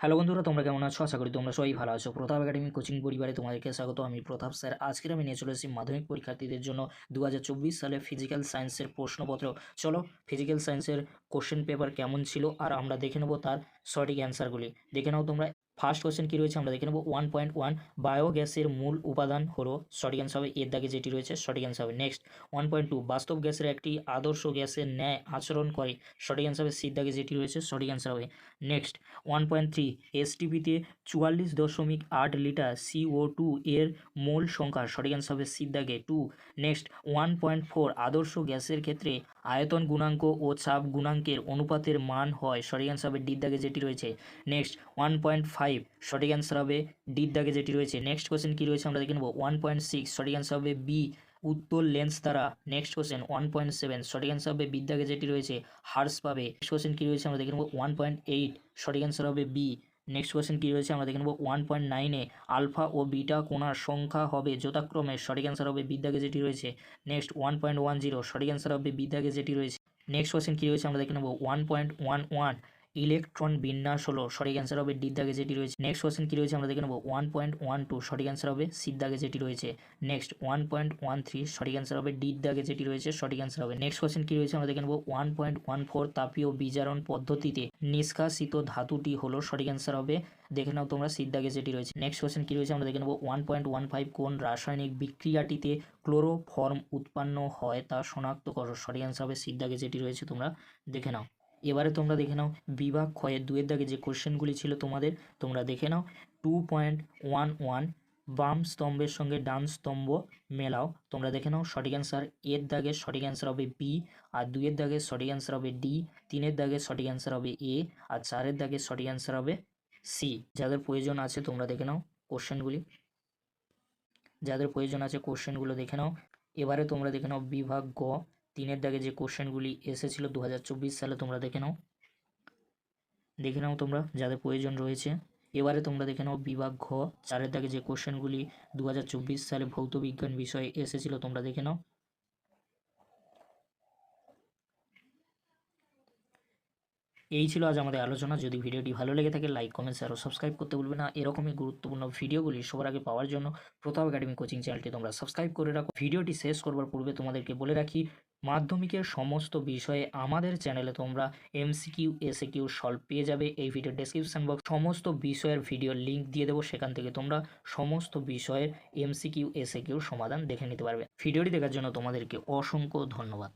Hello বন্ধুরা, তোমরা কেমন আছো? আশা করি তোমরা সবাই ভালো আছো। প্রতাপ একাডেমি কোচিং পরিবারে তোমাদেরকে স্বাগত। আমি প্রতাপ স্যার। আজকের আমি নিয়ে চলে এসেছি মাধ্যমিক পরীক্ষার্থীদের জন্য দু হাজার চব্বিশ সালে ফিজিক্যাল সায়েন্সের প্রশ্নপত্র। চলো ফিজিক্যাল সায়েন্সের কোশ্চেন পেপার কেমন ছিল আর আমরা দেখে নেব তার সঠিক অ্যান্সারগুলি দেখে নাও তোমরা ফার্স্ট কোশ্চেন কী রয়েছে? আমরা দেখে নেব। ওয়ান পয়েন্ট ওয়ান বায়োগ্যাসের মূল উপাদান হলো সঠিক অ্যান্সার হবে এর দাগে যেটি রয়েছে, সঠিক অ্যান্সার হবে নেক্সট ওয়ান পয়েন্ট টু বাস্তব গ্যাসের একটি আদর্শ গ্যাসের ন্যায় আচরণ করে, সঠিক অ্যান্সার হবে সির দাগে যেটি রয়েছে, সঠিক অ্যান্সার হবে নেক্সট ওয়ান পয়েন্ট থ্রি এসটিপিতে চুয়াল্লিশ দশমিক আট লিটার সিও টু এর মোল সংখ্যা, সঠিক অ্যান্সার হবে সির দাগে to next one point four আদর্শ গ্যাসের ক্ষেত্রে আয়তন গুণাঙ্ক ও চাপ গুণাঙ্কের অনুপাতের মান হয়, সঠিক অ্যান্সার হবে ডির দাগে যেটি রয়েছে। নেক্সট ওয়ান পয়েন্ট ফাইভ সঠিক অ্যান্সার হবে ডির দাগে যেটি রয়েছে। নেক্সট কোশ্চেন কী রয়েছে আমরা দেখে নেব। ওয়ান পয়েন্ট সিক্স সঠিক অ্যান্সার হবে বি উত্তর লেন্স দ্বারা। Next question one point seven সঠিক অ্যান্সার হবে বিদ্যাগে যেটি রয়েছে হার্স পাবে। নেক্সট কোশ্চেন কী রয়েছে আমরা দেখে নেব। ওয়ান পয়েন্ট এইট সঠিক অ্যান্সার হবে বি নেক্সট কোশ্চেন কী রয়েছে আমরা দেখে নেব। ওয়ান পয়েন্ট নাইনে আলফা ও বিটা কোণার সংখ্যা হবে যথাক্রমে। সঠিক অ্যান্সার হবে বিদ্যাগে যেটি রয়েছে। Next one point one zero সঠিক অ্যান্সার হবে বিদ্যাগে যেটি রয়েছে। নেক্সট কোশ্চেন কী রয়েছে আমরা দেখে নেব। One point one one electron বিন্যাস হলো। সঠিক অ্যান্সার হবে ডির দাগে যেটি রয়েছে। নেক্সট কোশ্চেন কী রয়েছে? আমরা দেখে নেব। ওয়ান পয়েন্ট ওয়ান টু সঠিক অ্যান্সার হবে সির দাগে যেটি রয়েছে। Next one point one three সঠিক অ্যান্সার হবে ডির দাগে যেটি রয়েছে, সঠিক অ্যান্সার হবে। নেক্সট কোশ্চেন কী রয়েছে? আমরা দেখে নেব। ওয়ান পয়েন্ট ওয়ান ফোর তাপীয় বিজারণ পদ্ধতিতে নিষ্কাশিত ধাতুটি হলো, সঠিক অ্যান্সার হবে। দেখে নাও তোমরা সির দাগে যেটি রয়েছে। নেক্সট কোশ্চেন কী রয়েছে? আমরা দেখে নেব। ওয়ান পয়েন্ট ওয়ান ফাইভ কোন রাসায়নিক বিক্রিয়াটিতে ক্লোরোফর্ম উৎপন্ন হয় তা শনাক্ত করো। সঠিক অ্যান্সার হবে সির দাগে যেটি রয়েছে তোমরা। দেখে নাও। এবারে তোমরা দেখে নাও, বিভাগ ক্ষয়ের দুয়ের দাগে যে কোশ্চেনগুলি ছিল তোমাদের, তোমরা দেখে নাও। টু পয়েন্ট ওয়ান ওয়ান বাম স্তম্ভের সঙ্গে ডান স্তম্ভ মেলাও। তোমরা দেখে নাও, সঠিক অ্যান্সার এর দাগে সঠিক অ্যান্সার হবে বি আর দুইয়ের দাগে সঠিক অ্যান্সার হবে ডি তিনের দাগে সঠিক অ্যান্সার হবে এ আর চারের দাগে সঠিক অ্যান্সার হবে সি যাদের প্রয়োজন আছে তোমরা দেখে নাও কোশ্চেনগুলি যাদের প্রয়োজন আছে কোশ্চেনগুলো দেখে নাও। এবারে তোমরা দেখে নাও বিভাগ গ তিনের দাগে যে কোশ্চেনগুলি এসেছিল দু হাজার চব্বিশ সালে তোমরা দেখে নাও। দেখে নাও তোমরা, যাদের প্রয়োজন রয়েছে। এবারে তোমরা দেখে নাও বিভাগ ঘ, চারের দাগে যে কোশ্চেনগুলি দু হাজার চব্বিশ সালে ভৌত বিজ্ঞান বিষয়ে এসেছিল তোমরা দেখে নাও। এই ছিল আজ আমাদের আলোচনা। যদি ভিডিওটি ভালো লেগে থাকে লাইক কমেন্ট শেয়ার ও সাবস্ক্রাইব করতে ভুলবে না। এরকমই গুরুত্বপূর্ণ ভিডিওগুলি সবার আগে পাওয়ার জন্য প্রতাপ একাডেমি কোচিং চ্যানেলটি তোমরা সাবস্ক্রাইব করে রাখো। ভিডিওটি শেষ করবার পূর্বে তোমাদেরকে বলে রাখি, মাধ্যমিকের সমস্ত বিষয়ে আমাদের চ্যানেলে তোমরা এমসিকিউ এসএকিউ সলভ পেয়ে যাবে। এই ভিডিও ডেসক্রিপশন বক্স সমস্ত বিষয়ের ভিডিও লিঙ্ক দিয়ে দেবো। সেখান থেকে তোমরা সমস্ত বিষয়ের এমসিকিউ এসএকিউ সমাধান দেখে নিতে পারবে। ভিডিওটি দেখার জন্য তোমাদেরকে অসংখ্য ধন্যবাদ।